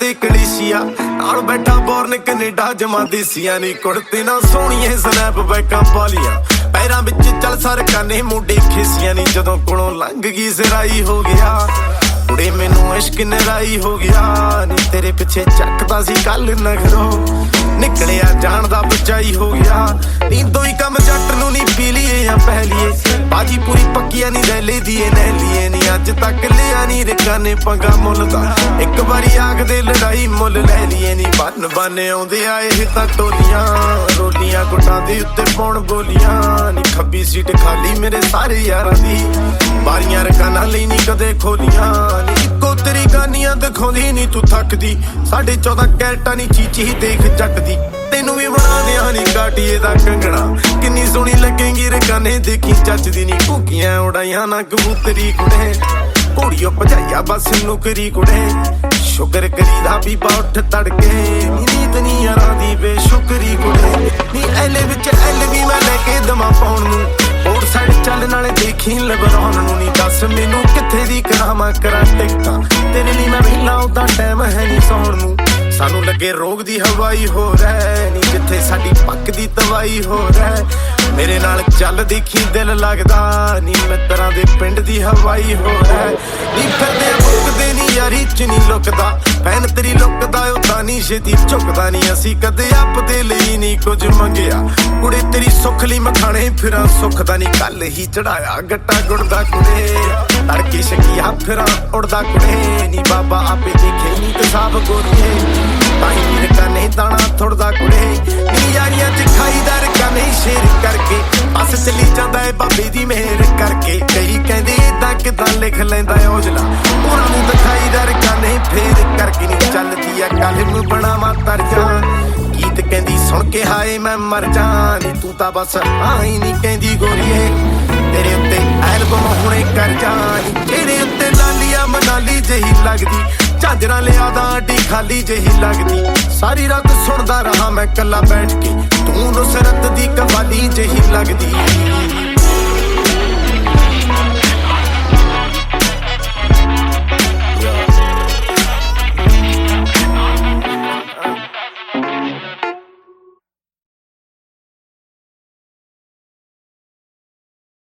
ਤੇ ਕਲੀਸ਼ੀਆ। ਨਾਲ ਬੈਠਾ ਬੋਰਨ ਕੈਨੇਡਾ, ਜਮਾ ਦੇਸੀਆਂ ਨਹੀਂ ਕੁੜਤੇ ਨਾ ਸੋਹਣੀਏ, ਸਨੈਪ ਬੈਕਾਂ ਪਾਲੀਆਂ। ਪੈਰਾਂ ਵਿੱਚ ਚੱਲ ਸਰਕਾਂ ਮੁੰਡੇ ਖੇਸੀਆਂ ਨਹੀਂ ਜਦੋਂ ਕੋਲੋਂ ਲੰਘ ਗਈ ਸਿਰਾਈ ਹੋ ਗਿਆ। ਕੁੜੇ ਮੈਨੂੰ ਇਸ਼ਕ ਨਰਾਈ ਹੋ ਗਿਆ। ਨੀ ਤੇਰੇ ਪਿੱਛੇ ਚੱਕਦਾ ਸੀ ਕੱਲ ਨਗਰੋਂ। ਨਿਕਲਿਆ ਜਾਣ ਦਾ ਬਚਾਈ ਹੋ ਗਿਆ। ਨੀਂਦੋਂ ਹੀ ਕੰਮ ਜੱਟ ਨੂੰ ਨਹੀਂ ਪੀ ਲਈਏ ਜਾਂ ਪਹਿਲੀਏ ਬਾਜੀ ਪੂਰੀ ਨਹੀਂ ਲੈ ਲਈ ਦੀਏ ਨਹਿ ਨਹੀਂ ਅੱਜ ਤੱਕ ਲਿਆ ਨਹੀਂ ਰਿਕਾਂ ਨੇ ਪੰਗਾ ਮੁੱਲ ਦਾ। ਇੱਕ ਵਾਰੀ ਆਖਦੇ ਲੜਾਈ ਮੁੱਲ ਲੈ ਲਈਏ ਨਹੀਂ ਬੰਨ ਬੰਨ ਆਉਂਦੇ ਆਏ ਇਹ ਤਾਂ ਟੋਲੀਆਂ। ਰੋਲੀਆਂ ਗੁੱਟਾਂ ਦੇ ਉੱਤੇ ਪਾਉਣ ਬੋਲੀਆਂ। ਨਹੀਂ ਖੱਬੀ ਸੀਟ ਖਾਲੀ ਮੇਰੇ ਸਾਰੇ ਯਾਰਾਂ ਦੀ। ਬਾਰੀਆਂ ਰਕਾਨਾਂ ਲਈ ਨਹੀਂ ਕਦੇ ਖੋਲੀਆਂ। ਨੀ ਇੱਕੋ ਤੇਰੀ ਗਾਨੀਆਂ ਦਿਖਾਉਂਦੀ ਨਹੀਂ ਤੂੰ ਥੱਕਦੀ। ਸਾਡੇ 14 ਕੈਰਟਾਂ ਨਹੀਂ ਚੀਚੀ ਦੇਖ ਜੱਟ ਦੀ ਤੈਨੂੰ ਵੀ ਬਣਾ ਦਿਆਂ ਨਹੀਂ ਕਾਟੀਏ ਦਾ ਕੰਗਣਾ। ਸੋਹਣੀ ਲੱਗੇਗੀ ਰਕਾਨੇ ਦੇਖੀ ਚੱਜਦੀ ਨਹੀਂ ਭੁੱਕੀਆਂ ਉਡਾਈਆਂ ਨਾ ਕਬੂਤਰੀ ਕੁੜੇ। ਘੋੜੀਓ ਭਜਾਈਆ ਬਸ ਨੁਕਰੀ ਕੁੜੇ। ਸ਼ੁਕਰ ਕਰੀਦਾ ਵੀ ਬਾ ਤੜਕੇ। ਨੀ ਨੀਤ ਦੀ ਬੇਸ਼ੁਕਰੀ ਕੁੜੇ। ਨੀ ਐਲੇ ਵਿੱਚ ਐਲ ਵੀ ਮੈਂ ਲੈ ਕੇ ਦਮਾ ਪਾਉਣ ਨੂੰ। ਹੋਰ ਸਾਈਡ ਚੱਲ ਨਾਲੇ ਦੇਖੀ ਲਬਰਾਨ ਨੂੰ। ਨਹੀਂ ਦੱਸ ਮੈਨੂੰ ਕਿੱਥੇ ਦੀ ਕਰਾਵਾਂ ਕਰਾਂ ਟਿਕਟਾਂ। ਤੇਰੇ ਲਈ ਮੈਂ ਵਿਹਲਾ ਉਦਾਂ ਟਾਈਮ ਹੈ ਨਹੀਂ ਸੌਣ ਨੂੰ। ਸਾਨੂੰ ਲੱਗੇ ਰੋਗ ਦੀ ਹਵਾਈ ਹੋ ਰਹਿ ਨਹੀਂ ਜਿੱਥੇ ਸਾਡੀ ਪੱਕ ਦੀ ਤਵਾਈ ਹੋ ਰਹਿ ਮੇਰੇ ਨਾਲ ਚੱਲ ਦੇਖੀ ਦਿਲ ਲੱਗਦਾ ਨਹੀਂ ਮਿੱਤਰਾਂ ਦੇ ਪਿੰਡ ਦੀ ਹਵਾਈ ਹੋ ਰਹਿ ਫਿਰਦੇ ਮੁੱਕਦੇ ਨਹੀਂ ਯਾਰੀ ਚ ਨਹੀਂ ਲੁਕਦਾ। ਪੈਨ ਤੇਰੀ ਲੁਕਦਾ, ਉਹ ਤਾਂ ਨਹੀਂ ਛੇਤੀ ਝੁਕਦਾ ਨਹੀਂ ਅਸੀਂ ਕਦੇ ਆਪਦੇ ਲਈ ਨਹੀਂ ਕੁਝ ਮੰਗਿਆ। ਕੁੜੇ ਤੇਰੀ ਸੁੱਖ ਲਈ ਮਖਾਣੇ ਫਿਰਾਂ ਸੁੱਖ ਦਾ ਨਹੀਂ ਕੱਲ ਹੀ ਚੜਾਇਆ। ਗੱਟਾ ਗੁੜਦਾ ਕੁੜੇ, ਤੜਕੇ ਸ਼ਕੀਆ ਫਿਰਾਂ ਉੜਦਾ ਕੁੜੇ। ਨੀ ਬਾਬਾ ਆਪੇ ਦੇਖੇ ਨਹੀਂ ਤੇ ਸਾਬ ਗੋਰੀਏ ਤਾਈ ਵੀਰ ਕਨੇ ਦਾਣਾ ਥੋੜਦਾ ਕੁੜੇ। ਦੀ ਮਿਹਰ ਕਰਕੇ ਕਈ ਕਹਿੰਦੇ ਇਦਾਂ ਕਿਦਾਂ ਲਿਖ ਲੈਂਦਾ ਏ ਔਜਲਾ? ਉਹਨਾਂ ਨੂੰ ਦਿਖਾਈਦਾ ਰਕਾਨੇ ਫੇਰ ਕਰਕੇ ਨਹੀਂ ਚੱਲਦੀ ਆ ਕਲਮ ਬਣਾਵਾ ਤਰਜਾ। ਗੀਤ ਕਹਿੰਦੀ, ਸੁਣ ਕੇ ਹਾਏ, ਮੈਂ ਮਰ ਜਾਂ ਨੀ ਤੂੰ ਤਾਂ ਬਸ ਆਈ ਨਹੀਂ ਕਹਿੰਦੀ ਗੋਰੀਏ। ਤੇਰੇ ਉੱਤੇ ਐਲਬਮ ਹੁਣੇ ਕਰ ਜਾਣੀ ਤੇਰੇ ਉੱਤੇ ਲਾਲੀਆ ਮਨਾਲੀ ਜਹੀ ਲੱਗਦੀ। ਝਾਂਜਰਾਂ ਲਿਆਦਾ ਅੱਡੀ ਖਾਲੀ ਜਹੀ ਲੱਗਦੀ। ਸਾਰੀ ਰਾਤ ਸੁਣਦਾ ਰਹਾ ਮੈਂ ਕੱਲਾ ਬੈਠ ਕੇ। ਤੂੰ ਨੁਸਰਤ ਦੀ ਕਵਾਲੀ ਜਹੀ ਲੱਗਦੀ।